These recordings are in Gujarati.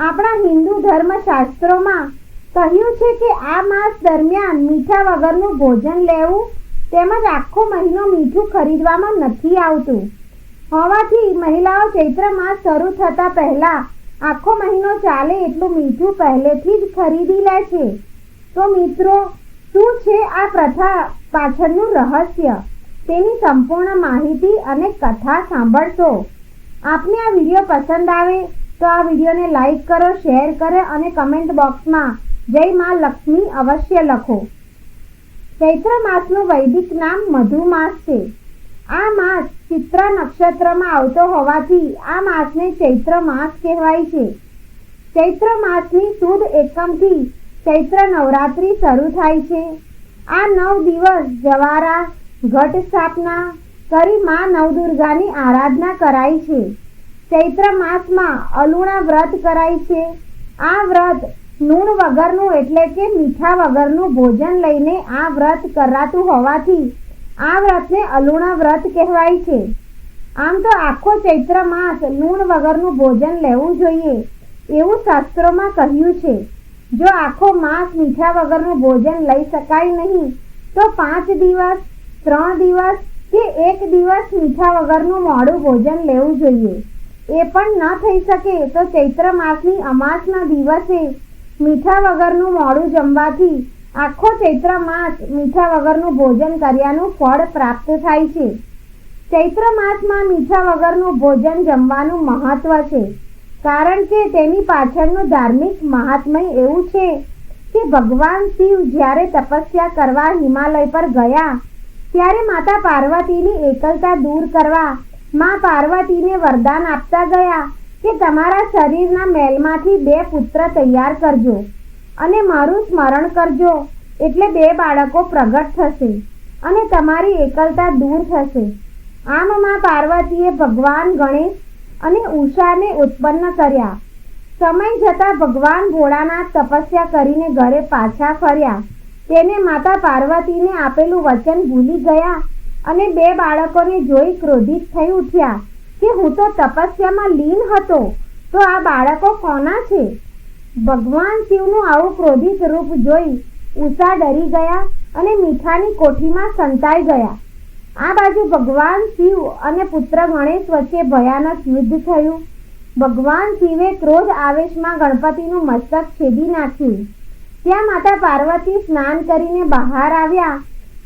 આપણા હિન્દુ ધર્મશાસ્ત્રોમાં કહ્યું છે કે આ માસ દરમિયાન મીઠા વગરનું ભોજન લેવું તેમજ આખો મહિનો મીઠું ખરીદવામાં નથી આવતું. હોવાથી મહિલાઓ ચૈત્ર માસ શરૂ થતા પહેલા આખો મહિનો ચાલે એટલું મીઠું પહેલેથી જ ખરીદી લે છે. તો મિત્રો, શું છે આ પ્રથા પાછળનું રહસ્ય? તેની સંપૂર્ણ માહિતી અને કથા સાંભળશો. આપને આ વીડિયો પસંદ આવે તો આ વિડીયોને લાઈક કરો, શેર કરો અને કમેન્ટ બોક્સમાં જય માં લક્ષ્મી અવશ્ય લખો. ચૈત્ર માસનું વૈદિક નામ મધુમાસ છે. આ માસ ચિત્ર નક્ષત્રમાં આવતો હોવાથી આ માસને ચૈત્ર માસ કહેવાય છે. ચૈત્ર માસની સુદ એકમથી ચૈત્ર નવરાત્રિ શરૂ થાય છે. આ નવ દિવસ જવારા, ઘટ સ્થાપના કરી મા નવદુર્ગાની આરાધના કરાય છે. ચૈત્ર માસમાં અલુણા વ્રત કરાય છે. આ વ્રત નૂણ વગરનું એટલે કે મીઠા વગરનું ભોજન લઈને આ વ્રત કરાતું હોવાથી આ વ્રતને અલુણા વ્રત કહેવાય છે. આમ તો આખો ચૈત્ર માસ નૂણ વગરનું ભોજન લેવું જોઈએ એવું શાસ્ત્રોમાં કહ્યું છે. જો આખો માસ મીઠા વગરનું ભોજન લઈ શકાય નહીં, તો પાંચ દિવસ, ત્રણ દિવસ કે એક દિવસ મીઠા વગરનું મોડું ભોજન લેવું જોઈએ. એ પણ ન થઈ શકે તો ચૈત્ર માસની અમાસના દિવસે મીઠા વગરનું મોડું જમવાથી આખો ચૈત્ર માસ મીઠા વગરનું ભોજન કર્યાનું ફળ પ્રાપ્ત થાય છે. ચૈત્ર માસમાં મીઠા વગરનું ભોજન જમવાનું મહત્વ છે, કારણ કે તેની પાછળનું ધાર્મિક મહાત્મય એવું છે કે ભગવાન શિવ જ્યારે તપસ્યા કરવા હિમાલય પર ગયા, ત્યારે માતા પાર્વતીની એકલતા દૂર કરવા માં પાર્વતીને વરદાન આપતા ગયા કે તમારા શરીરના મેલમાંથી બે પુત્ર તૈયાર કરજો અને મારું સ્મરણ કરજો એટલે બે બાળકો પ્રગટ થશે અને તમારી એકલતા દૂર થશે. આમ માં પાર્વતીએ ભગવાન ગણેશ અને ઉષાને ઉત્પન્ન કર્યા. સમય જતાં ભગવાન ભોળાનાથ તપસ્યા કરીને ઘરે પાછા ફર્યા. તેને માતા પાર્વતીને આપેલું વચન ભૂલી ગયા અને બે બાળકોને જોઈ ક્રોધિત થઈ ઉઠ્યા કે હું તો તપસ્યામાં લીન હતો, તો આ બાળકો કોના છે? ભગવાન શિવનું આવું ક્રોધિત રૂપ જોઈ ઉષા ડરી ગયા અને મીઠાની કોઠીમાં સંતાઈ ગયા. આ બાજુ ભગવાન શિવ અને પુત્ર ગણેશ વચ્ચે ભયાનક યુદ્ધ થયું. ભગવાન શિવે ક્રોધ આવેશમાં ગણપતિનું મસ્તક છેદી નાખ્યું. ત્યાં માતા પાર્વતી સ્નાન કરીને બહાર આવ્યા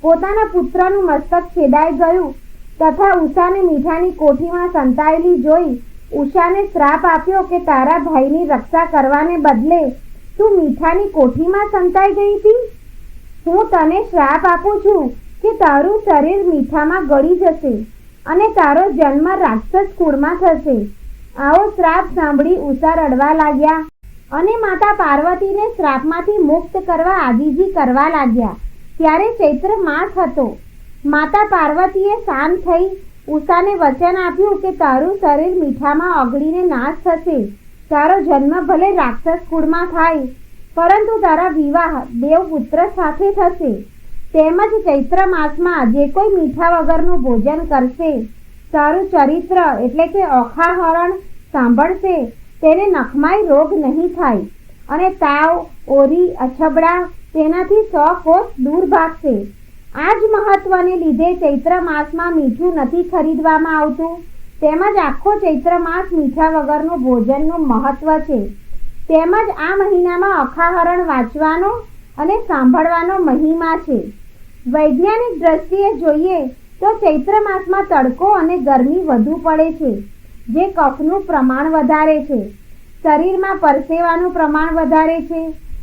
પોતાના પુત્રનું મસ્તક છેદાઈ ગયું તથા ઉષાને મીઠાની કોઠીમાં સંતાયેલી જોઈ ઉષાને શ્રાપ આપ્યો કે તારા ભાઈની રક્ષા કરવાને બદલે તું મીઠાની કોઠીમાં સંતાઈ ગઈ હતી? હું તને શ્રાપ આપું છું કે તારું શરીર મીઠામાં ગળી જશે અને તારો જન્મ રાક્ષસ કુળમાં થશે. આવો શ્રાપ સાંભળી ઉષા રડવા લાગ્યા અને માતા પાર્વતીને શ્રાપમાંથી મુક્ત કરવા આદિજી કરવા લાગ્યા. ત્યારે ચૈત્ર માસ હતો. માતા પાર્વતીએ શાંત થઈ ઉષાને વચન આપ્યું કે તારું શરીર મીઠામાં ઓગળીને નાશ થશે. તારો જન્મ ભલે રાક્ષસ કુળમાં થાય, પરંતુ તારા વિવાહ દેવપુત્ર સાથે થશે. તેમજ ચૈત્ર માસમાં જે કોઈ મીઠા વગરનું ભોજન કરશે, તારું ચરિત્ર એટલે કે ઓખાહરણ સાંભળશે, તેને નખમાય રોગ નહીં થાય. અને તાવ, ઓરી, અછબડા તેનાથી સો કોષ દૂર ભાગશે. આ જ મહત્વને લીધે ચૈત્ર માસમાં મીઠું નથી ખરીદવામાં આવતું. તેમજ આખો ચૈત્ર માસ મીઠા વગરનું ભોજનનું મહત્વ છે. તેમજ આ મહિનામાં અખાહરણ વાંચવાનો અને સાંભળવાનો મહિમા છે. વૈજ્ઞાનિક દ્રષ્ટિએ જોઈએ તો ચૈત્ર માસમાં તડકો અને ગરમી વધુ પડે છે, જે કફનું પ્રમાણ વધારે છે. શરીરમાં પરસેવાનું પ્રમાણ વધારે છે.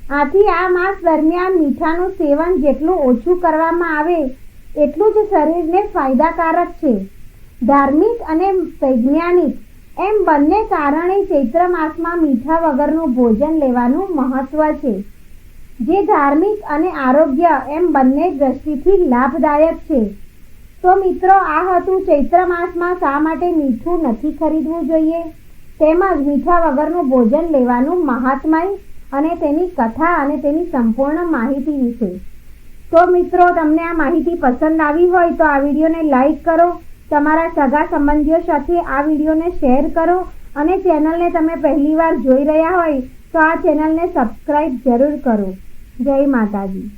આથી આ માસ દરમિયાન મીઠાનું સેવન જેટલું ઓછું કરવામાં આવે, એટલું જ શરીરને ફાયદાકારક છે. ધાર્મિક અને વૈજ્ઞાનિક, એમ બંને કારણે ચૈત્ર માસમાં મીઠા વગરનું ભોજન લેવાનું મહત્વ છે. જે ધાર્મિક અને આરોગ્ય, એમ બંને દ્રષ્ટિથી લાભદાયક છે. તો મિત્રો, આ હતું ચૈત્ર માસમાં શા માટે મીઠું નથી ખરીદવું જોઈએ? તેમજ મીઠા વગરનું ભોજન લેવાનું મહાત્મય અને તેની કથા અને તેની સંપૂર્ણ માહિતી વિશે. તો મિત્રો, તમને આ માહિતી પસંદ આવી હોય તો આ વિડીયોને લાઈક કરો, તમારા સગા સંબંધીઓ સાથે આ વિડીયોને શેર કરો અને ચેનલને તમે પહેલીવાર જોઈ રહ્યા હોય તો આ ચેનલને સબસ્ક્રાઈબ જરૂર કરો. જય માતાજી.